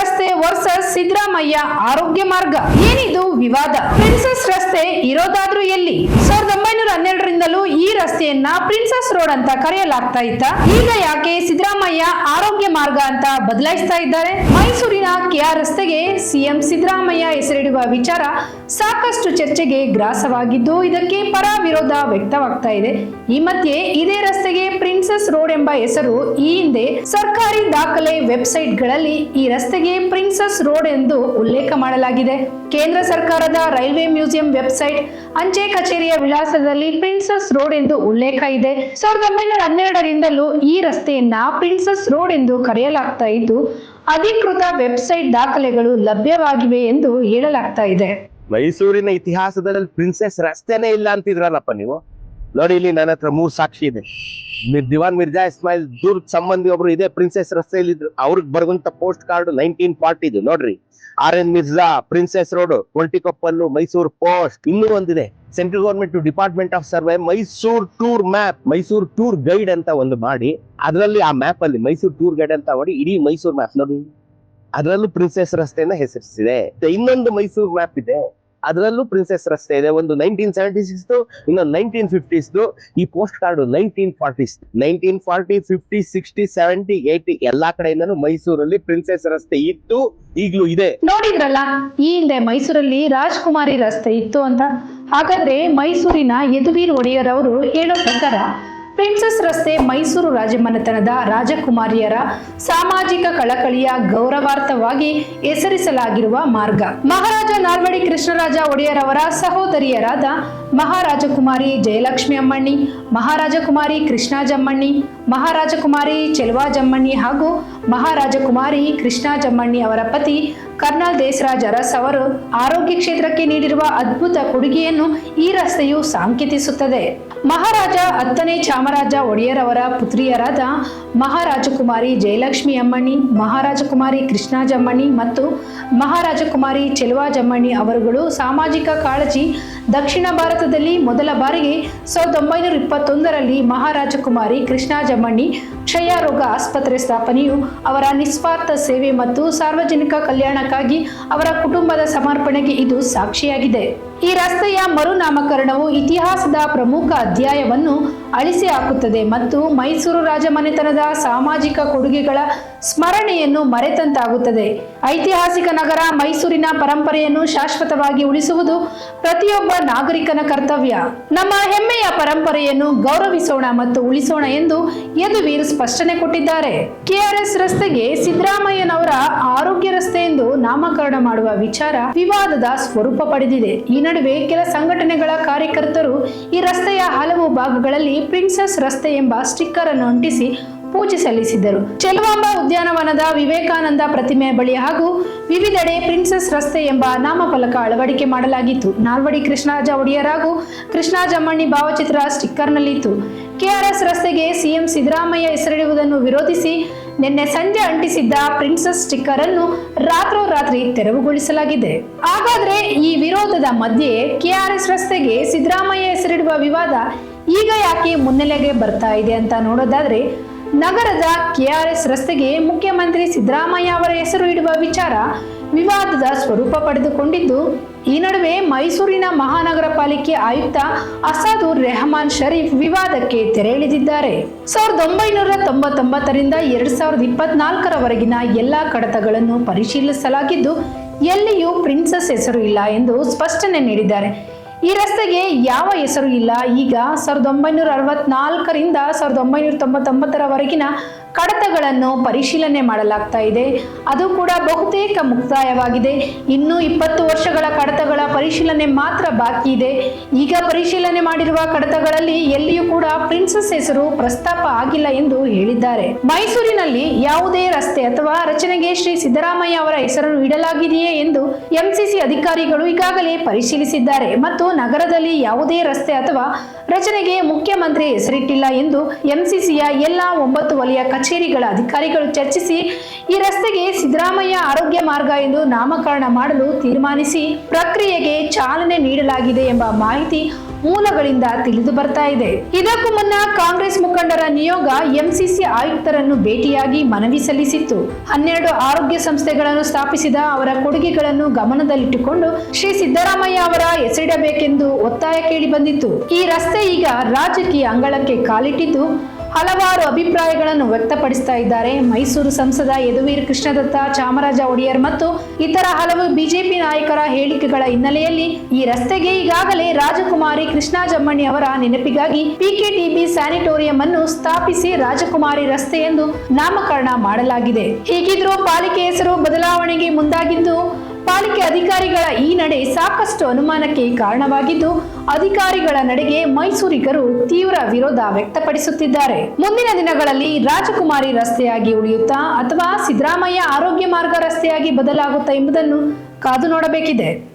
ರಸ್ತೆ ವರ್ಸಸ್ ಸಿದ್ದರಾಮಯ್ಯ ಆರೋಗ್ಯ ಮಾರ್ಗ. ಏನಿದು ವಿವಾದ? ಪ್ರಿನ್ಸಸ್ ರಸ್ತೆ ಇರೋದಾದ್ರೂ ಎಲ್ಲಿ? ಸಾವಿರದ ಒಂಬೈನೂರ ಹನ್ನೆರಡರಿಂದಲೂ ಈ ರಸ್ತೆಯನ್ನ ಪ್ರಿನ್ಸಸ್ ರೋಡ್ ಅಂತ ಕರೆಯಲಾಗ್ತಾ ಇತ್ತ. ಈಗ ಯಾಕೆ ಸಿದ್ದರಾಮಯ್ಯ ಆರೋಗ್ಯ ಮಾರ್ಗ ಅಂತ ಬದಲಾಯಿಸ್ತಾ ಇದ್ದಾರೆ? ಮೈಸೂರಿನ ಕೆಆರ್ ರಸ್ತೆಗೆ ಸಿಎಂ ಸಿದ್ದರಾಮಯ್ಯ ಹೆಸರಿಡುವ ವಿಚಾರ ಸಾಕಷ್ಟು ಚರ್ಚೆಗೆ ಗ್ರಾಸವಾಗಿದ್ದು, ಇದಕ್ಕೆ ಪರ ವಿರೋಧ ವ್ಯಕ್ತವಾಗ್ತಾ ಇದೆ. ಈ ಮಧ್ಯೆ ಇದೇ ರಸ್ತೆಗೆ ಪ್ರಿನ್ಸಸ್ ರೋಡ್ ಎಂಬ ಹೆಸರು ಈ ಹಿಂದೆ ಸರ್ಕಾರಿ ದಾಖಲೆ ವೆಬ್ಸೈಟ್ಗಳಲ್ಲಿ ಈ ರಸ್ತೆಗೆ ಪ್ರಿನ್ಸಸ್ ರೋಡ್ ಎಂದು ಉಲ್ಲೇಖ ಮಾಡಲಾಗಿದೆ. ಕೇಂದ್ರ ಸರ್ಕಾರದ ರೈಲ್ವೆ ಮ್ಯೂಸಿಯಂ ವೆಬ್ಸೈಟ್ ಅಂಚೆ ಕಚೇರಿಯ ವಿಳಾಸದಲ್ಲಿ ಪ್ರಿನ್ಸಸ್ ರೋಡ್ ಎಂದು ಉಲ್ಲೇಖ ಇದೆ. ಸಾವಿರದ ಒಂಬೈನೂರ ಹನ್ನೆರಡರಿಂದಲೂ ಈ ರಸ್ತೆಯನ್ನ ಪ್ರಿನ್ಸಸ್ ರೋಡ್ ಎಂದು ಕರೆಯಲಾಗ್ತಾ ಇದ್ದು, ಅಧಿಕೃತ ವೆಬ್ಸೈಟ್ ದಾಖಲೆಗಳು ಲಭ್ಯವಾಗಿವೆ ಎಂದು ಹೇಳಲಾಗ್ತಾ ಇದೆ. ಮೈಸೂರಿನ ಇತಿಹಾಸದಲ್ಲಿ ಪ್ರಿನ್ಸೆಸ್ ರಸ್ತೆನೇ ಇಲ್ಲ ಅಂತಿದ್ರಲ್ಲಪ್ಪ ನೀವು? ನೋಡಿ ಇಲ್ಲಿ ನನ್ನ ಹತ್ರ ಮೂರು ಸಾಕ್ಷಿ ಇದೆ. ದಿವಾನ್ ಮಿರ್ಜಾ ಇಸ್ಮಾಯಿಲ್ ದೂರ್ ಸಂಬಂಧಿ ಒಬ್ರು ಇದೆ, ಪ್ರಿನ್ಸೆಸ್ ರಸ್ತೆಯಲ್ಲಿ ಇದ್ರು. ಅವ್ರಿಗೆ ಬರುವಂತ ಪೋಸ್ಟ್ ಕಾರ್ಡ್ ನೈನ್ಟೀನ್ ಫಾರ್ಟಿ ಇದು, ನೋಡ್ರಿ. R N Mirza, princess road Koltikoppal Mysuru post ಇನ್ನೂ ಒಂದಿದೆ. Central government department of survey Mysuru tour map Mysuru tour guide ಅಂತ ಒಂದು ಮಾಡಿ, ಅದರಲ್ಲಿ ಆ ಮ್ಯಾಪ್ ಅಲ್ಲಿ ಮೈಸೂರು ಟೂರ್ ಗೈಡ್ ಅಂತ ಮಾಡಿ ಇಡೀ ಮೈಸೂರು ಮ್ಯಾಪ್ ನೋಡಿ ಅದರಲ್ಲೂ ಪ್ರಿನ್ಸೆಸ್ ರಸ್ತೆಯನ್ನ ಹೆಸರಿಸಿದೆ. ಇನ್ನೊಂದು ಮೈಸೂರು ಮ್ಯಾಪ್ ಇದೆ. ಅದರಲ್ಲೂ ಪ್ರಿನ್ಸೆಸ್ ರಸ್ತೆ ಇದೆ. ಒಂದು ನೈನ್ಟೀನ್ ಸೆವೆಂಟಿ ಸಿಕ್ಸ್ ಇನ್ನೊಂದು ನೈನ್ಟೀನ್ ಫಿಫ್ಟೀಸ್ ಈ post card nineteen forties nineteen forty fifty sixty seventy eighty ಎಲ್ಲಾ ಕಡೆಯಿಂದನೂ ಮೈಸೂರಲ್ಲಿ ಪ್ರಿನ್ಸೆಸ್ ರಸ್ತೆ ಇತ್ತು ಈಗಲೂ ಇದೆ. ನೋಡಿದ್ರಲ್ಲ, ಈ ಹಿಂದೆ ಮೈಸೂರಲ್ಲಿ ರಾಜ್ಕುಮಾರಿ ರಸ್ತೆ ಇತ್ತು ಅಂತ. ಹಾಗಾದ್ರೆ ಮೈಸೂರಿನ ಯದುವೀರ್ ಒಡೆಯರ್ ಅವರು ಹೇಳೋ ಪ್ರಕಾರ ಪ್ರಿನ್ಸಸ್ ರಸ್ತೆ ಮೈಸೂರು ರಾಜಮನೆತನದ ರಾಜಕುಮಾರಿಯರ ಸಾಮಾಜಿಕ ಕಳಕಳಿಯ ಗೌರವಾರ್ಥವಾಗಿ ಹೆಸರಿಸಲಾಗಿರುವ ಮಾರ್ಗ. ಮಹಾರಾಜ ನಾಲ್ವಡಿ ಕೃಷ್ಣರಾಜ ಒಡೆಯರ್ ಅವರ ಸಹೋದರಿಯರಾದ ಮಹಾರಾಜಕುಮಾರಿ ಜಯಲಕ್ಷ್ಮಿ ಅಮ್ಮಣ್ಣಿ, ಮಹಾರಾಜಕುಮಾರಿ ಕೃಷ್ಣಾಜಮ್ಮಣ್ಣಿ, ಮಹಾರಾಜಕುಮಾರಿ ಚೆಲುವಾ ಜಮ್ಮಣ್ಣಿ ಹಾಗೂ ಮಹಾರಾಜಕುಮಾರಿ ಕೃಷ್ಣಾಜಮ್ಮಣ್ಣಿ ಅವರ ಪತಿ ಕರ್ನಲ್ ದೇಸರಾಜ್ ಅರಸ್ ಅವರು ಆರೋಗ್ಯ ಕ್ಷೇತ್ರಕ್ಕೆ ನೀಡಿರುವ ಅದ್ಭುತ ಕೊಡುಗೆಯನ್ನು ಈ ರಸ್ತೆಯು ಸಾಂಕೇತಿಸುತ್ತದೆ. ಮಹಾರಾಜ ಹತ್ತನೇ ಚಾಮರಾಜ ಒಡೆಯರ್ ಅವರ ಪುತ್ರಿಯರಾದ ಮಹಾರಾಜಕುಮಾರಿ ಜಯಲಕ್ಷ್ಮಿ ಅಮ್ಮಣ್ಣಿ ಮಹಾರಾಜಕುಮಾರಿ ಕೃಷ್ಣಾಜಮ್ಮಣ್ಣಿ ಮತ್ತು ಮಹಾರಾಜಕುಮಾರಿ ಚೆಲುವಾ ಜಮ್ಮಣ್ಣಿ ಅವರುಗಳು ಸಾಮಾಜಿಕ ಕಾಳಜಿ ದಕ್ಷಿಣ ಭಾರತದಲ್ಲಿ ಮೊದಲ ಬಾರಿಗೆ ಸಾವಿರದ ಒಂಬೈನೂರ ಇಪ್ಪತ್ತೊಂದರಲ್ಲಿ ಮಹಾರಾಜಕುಮಾರಿ ಕೃಷ್ಣಾಜಮ್ಮಣ್ಣಿ ಕ್ಷಯ ರೋಗ ಆಸ್ಪತ್ರೆ ಸ್ಥಾಪನೆಯು ಅವರ ನಿಸ್ವಾರ್ಥ ಸೇವೆ ಮತ್ತು ಸಾರ್ವಜನಿಕ ಕಲ್ಯಾಣಕ್ಕಾಗಿ ಅವರ ಕುಟುಂಬದ ಸಮರ್ಪಣೆಗೆ ಇದು ಸಾಕ್ಷಿಯಾಗಿದೆ. ಈ ರಸ್ತೆಯ ಮರುನಾಮಕರಣವು ಇತಿಹಾಸದ ಪ್ರಮುಖ ಅಧ್ಯಾಯವನ್ನು ಅಳಿಸಿ ಹಾಕುತ್ತದೆ ಮತ್ತು ಮೈಸೂರು ರಾಜಮನೆತನದ ಸಾಮಾಜಿಕ ಕೊಡುಗೆಗಳ ಸ್ಮರಣೆಯನ್ನು ಮರೆತಂತಾಗುತ್ತದೆ. ಐತಿಹಾಸಿಕ ನಗರ ಮೈಸೂರಿನ ಪರಂಪರೆಯನ್ನು ಶಾಶ್ವತವಾಗಿ ಉಳಿಸುವುದು ಪ್ರತಿಯೊಬ್ಬ ನಾಗರಿಕನ ಕರ್ತವ್ಯ. ನಮ್ಮ ಹೆಮ್ಮೆಯ ಪರಂಪರೆಯನ್ನು ಗೌರವಿಸೋಣ ಮತ್ತು ಉಳಿಸೋಣ ಎಂದು ಯದುವೀರ್ ಸ್ಪಷ್ಟನೆ ಕೊಟ್ಟಿದ್ದಾರೆ. ಕೆಆರ್ಎಸ್ ರಸ್ತೆಗೆ ಸಿದ್ದರಾಮಯ್ಯನವರ ಆರೋಗ್ಯ ರಸ್ತೆ ಎಂದು ನಾಮಕರಣ ಮಾಡುವ ವಿಚಾರ ವಿವಾದದ ಸ್ವರೂಪ ಪಡೆದಿದೆ. ಈ ನಡುವೆ ಕೆಲ ಸಂಘಟನೆಗಳ ಕಾರ್ಯಕರ್ತರು ಈ ರಸ್ತೆಯ ಹಲವು ಭಾಗಗಳಲ್ಲಿ ಪ್ರಿನ್ಸೆಸ್ ರಸ್ತೆ ಎಂಬ ಸ್ಟಿಕ್ಕರ್ ಅನ್ನು ಅಂಟಿಸಿ ಪೂಜೆ ಸಲ್ಲಿಸಿದ್ದರು ಚೆಲುವಾಂಬ ಉದ್ಯಾನವನದ ವಿವೇಕಾನಂದ ಪ್ರತಿಮೆ ಬಳಿ ಹಾಗೂ ವಿವಿಧೆಡೆ ಪ್ರಿನ್ಸೆಸ್ ರಸ್ತೆ ಎಂಬ ನಾಮಫಲಕ ಅಳವಡಿಕೆ ಮಾಡಲಾಗಿತ್ತು. ನಾಲ್ವಡಿ ಕೃಷ್ಣರಾಜ ಒಡೆಯರ್ ಹಾಗೂ ಕೃಷ್ಣಾಜಮ್ಮಣ್ಣಿ ಭಾವಚಿತ್ರ ಸ್ಟಿಕ್ಕರ್ನಲ್ಲಿತ್ತು. ಕೆಆರ್ಎಸ್ ರಸ್ತೆಗೆ ಸಿಎಂ ಸಿದ್ದರಾಮಯ್ಯ ಹೆಸರಿಡುವುದನ್ನು ವಿರೋಧಿಸಿ ನಿನ್ನೆ ಸಂಜೆ ಅಂಟಿಸಿದ್ದ ಪ್ರಿನ್ಸಸ್ ಸ್ಟಿಕ್ಕರ್ ಅನ್ನು ರಾತ್ರೋರಾತ್ರಿ ತೆರವುಗೊಳಿಸಲಾಗಿದೆ. ಹಾಗಾದ್ರೆ ಈ ವಿರೋಧದ ಮಧ್ಯೆ ಕೆಆರ್ಎಸ್ ರಸ್ತೆಗೆ ಸಿದ್ದರಾಮಯ್ಯ ಹೆಸರಿಡುವ ವಿವಾದ ಈಗ ಯಾಕೆ ಮುನ್ನೆಲೆಗೆ ಬರ್ತಾ ಇದೆ ಅಂತ ನೋಡೋದಾದ್ರೆ ನಗರದ ಕೆಆರ್ಎಸ್ ರಸ್ತೆಗೆ ಮುಖ್ಯಮಂತ್ರಿ ಸಿದ್ದರಾಮಯ್ಯ ಅವರ ಹೆಸರು ಇಡುವ ವಿಚಾರ ವಿವಾದದ ಸ್ವರೂಪ ಪಡೆದುಕೊಂಡಿದ್ದು, ಈ ನಡುವೆ ಮೈಸೂರಿನ ಮಹಾನಗರ ಪಾಲಿಕೆ ಆಯುಕ್ತ ಅಸಾದುರ್ ರೆಹಮಾನ್ ಶರೀಫ್ ವಿವಾದಕ್ಕೆ ತೆರೆ ಎಳೆದಿದ್ದಾರೆ ಸಾವಿರದ ಒಂಬೈನೂರ ತೊಂಬತ್ತೊಂಬತ್ತರಿಂದ ಎರಡ್ ಸಾವಿರದ ಇಪ್ಪತ್ನಾಲ್ಕರವರೆಗಿನ ಎಲ್ಲಾ ಕಡತಗಳನ್ನು ಪರಿಶೀಲಿಸಲಾಗಿದ್ದು, ಎಲ್ಲಿಯೂ ಪ್ರಿನ್ಸಸ್ ಹೆಸರು ಇಲ್ಲ ಎಂದು ಸ್ಪಷ್ಟನೆ ನೀಡಿದ್ದಾರೆ. ಈ ರಸ್ತೆಗೆ ಯಾವ ಹೆಸರು ಇಲ್ಲ. ಈಗ ಸಾವಿರದ ಒಂಬೈನೂರ ಅರವತ್ನಾಲ್ಕರಿಂದ ಸಾವಿರದ ಒಂಬೈನೂರ ತೊಂಬತ್ತೊಂಬತ್ತರವರೆಗಿನ ಕಡತಗಳನ್ನು ಪರಿಶೀಲನೆ ಮಾಡಲಾಗ್ತಾ ಇದೆ. ಅದು ಕೂಡ ಬಹುತೇಕ ಮುಕ್ತಾಯವಾಗಿದೆ. ಇನ್ನು ಇಪ್ಪತ್ತು ವರ್ಷಗಳ ಕಡತಗಳ ಪರಿಶೀಲನೆ ಮಾತ್ರ ಬಾಕಿ ಇದೆ. ಈಗ ಪರಿಶೀಲನೆ ಮಾಡಿರುವ ಕಡತಗಳಲ್ಲಿ ಎಲ್ಲಿಯೂ ಕೂಡ ಪ್ರಿನ್ಸಸ್ ಹೆಸರು ಪ್ರಸ್ತಾಪ ಆಗಿಲ್ಲ ಎಂದು ಹೇಳಿದ್ದಾರೆ. ಮೈಸೂರಿನಲ್ಲಿ ಯಾವುದೇ ರಸ್ತೆ ಅಥವಾ ರಚನೆಗೆ ಶ್ರೀ ಸಿದ್ದರಾಮಯ್ಯ ಅವರ ಹೆಸರನ್ನು ಇಡಲಾಗಿದೆಯೇ ಎಂದು ಎಂಸಿಸಿ ಅಧಿಕಾರಿಗಳು ಈಗಾಗಲೇ ಪರಿಶೀಲಿಸಿದ್ದಾರೆ. ಮತ್ತು ನಗರದಲ್ಲಿ ಯಾವುದೇ ರಸ್ತೆ ಅಥವಾ ರಚನೆಗೆ ಮುಖ್ಯಮಂತ್ರಿ ಹೆಸರಿಟ್ಟಿಲ್ಲ ಎಂದು ಎಂಸಿಸಿಯ ಎಲ್ಲಾ ಒಂಬತ್ತು ವಲಯ ಕಚೇರಿಗಳ ಅಧಿಕಾರಿಗಳು ಚರ್ಚಿಸಿ ಈ ರಸ್ತೆಗೆ ಸಿದ್ದರಾಮಯ್ಯ ಆರೋಗ್ಯ ಮಾರ್ಗ ಎಂದು ನಾಮಕರಣ ಮಾಡಲು ತೀರ್ಮಾನಿಸಿ ಪ್ರಕ್ರಿಯೆಗೆ ಚಾಲನೆ ನೀಡಲಾಗಿದೆ ಎಂಬ ಮಾಹಿತಿ ಮೂಲಗಳಿಂದ ತಿಳಿದು ಬರ್ತಾ ಇದೆ. ಇದಕ್ಕೂ ಮುನ್ನ ಕಾಂಗ್ರೆಸ್ ಮುಖಂಡರ ನಿಯೋಗ ಎಂಸಿಸಿ ಆಯುಕ್ತರನ್ನು ಭೇಟಿಯಾಗಿ ಮನವಿ ಸಲ್ಲಿಸಿತ್ತು. ಹನ್ನೆರಡು ಆರೋಗ್ಯ ಸಂಸ್ಥೆಗಳನ್ನು ಸ್ಥಾಪಿಸಿದ ಅವರ ಕೊಡುಗೆಗಳನ್ನು ಗಮನದಲ್ಲಿಟ್ಟುಕೊಂಡು ಶ್ರೀ ಸಿದ್ದರಾಮಯ್ಯ ಅವರ ಹೆಸರಿಡಬೇಕೆಂದು ಒತ್ತಾಯ ಕೇಳಿ ಬಂದಿತ್ತು. ಈ ರಸ್ತೆ ಈಗ ರಾಜಕೀಯ ಅಂಗಳಕ್ಕೆ ಕಾಲಿಟ್ಟಿದ್ದು ಹಲವಾರು ಅಭಿಪ್ರಾಯಗಳನ್ನು ವ್ಯಕ್ತಪಡಿಸ್ತಾ ಇದ್ದಾರೆ. ಮೈಸೂರು ಸಂಸದ ಯದುವೀರ್ ಕೃಷ್ಣದತ್ತ ಚಾಮರಾಜ ಒಡೆಯರ್ ಮತ್ತು ಇತರ ಹಲವು ಬಿಜೆಪಿ ನಾಯಕರ ಹೇಳಿಕೆಗಳ ಹಿನ್ನೆಲೆಯಲ್ಲಿ ಈ ರಸ್ತೆಗೆ ಈಗಾಗಲೇ ರಾಜಕುಮಾರಿ ಕೃಷ್ಣಾ ಜಮ್ಮಣ್ಣಿ ಅವರ ನೆನಪಿಗಾಗಿ ಪಿಕೆಟಿಬಿ ಸ್ಯಾನಿಟೋರಿಯಂ ಅನ್ನು ಸ್ಥಾಪಿಸಿ ರಾಜಕುಮಾರಿ ರಸ್ತೆ ಎಂದು ನಾಮಕರಣ ಮಾಡಲಾಗಿದೆ. ಹೀಗಿದ್ರೂ ಪಾಲಿಕೆ ಹೆಸರು ಬದಲಾವಣೆಗೆ ಮುಂದಾಗಿದ್ದು, ಪಾಲಿಕೆ ಅಧಿಕಾರಿಗಳ ಈ ನಡೆ ಸಾಕಷ್ಟು ಅನುಮಾನಕ್ಕೆ ಕಾರಣವಾಗಿದ್ದು ಅಧಿಕಾರಿಗಳ ನಡೆಗೆ ಮೈಸೂರಿಗರು ತೀವ್ರ ವಿರೋಧ ವ್ಯಕ್ತಪಡಿಸುತ್ತಿದ್ದಾರೆ. ಮುಂದಿನ ದಿನಗಳಲ್ಲಿ ರಾಜಕುಮಾರಿ ರಸ್ತೆಯಾಗಿ ಉಳಿಯುತ್ತಾ ಅಥವಾ ಸಿದ್ದರಾಮಯ್ಯ ಆರೋಗ್ಯ ಮಾರ್ಗ ರಸ್ತೆಯಾಗಿ ಬದಲಾಗುತ್ತಾ ಎಂಬುದನ್ನು ಕಾದು ನೋಡಬೇಕಿದೆ.